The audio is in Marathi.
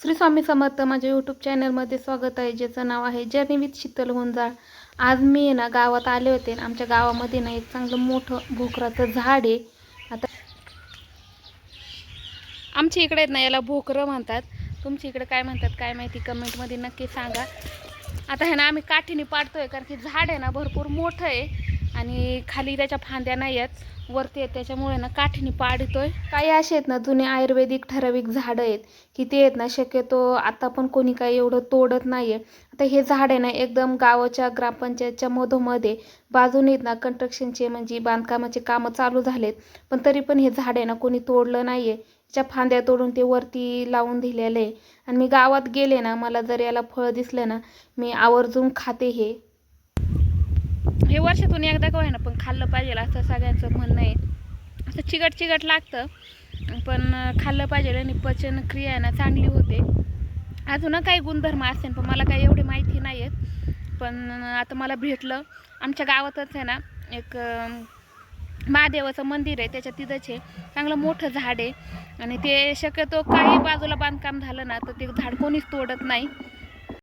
श्री स्वामी समर्थ माझ्या यूट्यूब चॅनलमध्ये स्वागत आहे. ज्याचं नाव आहे जर्नी विथ शीतल होंजाळ आज मी आहे ना गावात आले होते. आणि आमच्या गावामध्ये ना एक चांगलं मोठं भोकराचं झाड आहे. आता आमच्या इकडे आहेत ना याला भोकरं म्हणतात. तुमच्या इकडे काय म्हणतात काय माहिती कमेंटमध्ये नक्की सांगा. आता हे ना आम्ही काठीने पाडतोय कारण की झाड आहे ना भरपूर मोठं आहे. आणि खाली त्याच्या फांद्या नाही आहेत वरती आहेत त्याच्यामुळे ना काठीने पाडतोय. काही असे आहेत ना जुने आयुर्वेदिक ठराविक झाडं आहेत की ते आहेत ना शक्यतो आता पण कोणी काही एवढं तोडत नाही आहे आता हे झाड आहे ना एकदम गावाच्या ग्रामपंचायतच्या मधोमध्ये बाजूने आहेत ना कंस्ट्रक्शनचे म्हणजे बांधकामाचे कामं चालू झालेत. पण तरी पण हे झाड आहे ना कोणी तोडलं नाही आहे त्याच्या फांद्या तोडून ते वरती लावून दिलेलं आहे. आणि मी गावात गेले ना मला जर याला फळ दिसलं ना मी आवर्जून खाते हे. हे वर्षातून एकदा का ना पण खाल्लं पाहिजे असं सगळ्यांचं म्हणणं आहे. असं चिकट चिकट लागतं पण खाल्लं पाहिजे आणि पचनक्रिया आहे ना चांगली होते. अजून काही गुणधर्म असतील पण मला काही एवढे माहिती नाही आहेत पण आता मला भेटलं आमच्या गावातच आहे ना एक महादेवाचं मंदिर आहे त्याच्या तिथंच आहे. चांगलं मोठं झाड आहे. आणि ते शक्यतो काही बाजूला बांधकाम झालं ना तर ते झाड कोणीच तोडत नाही.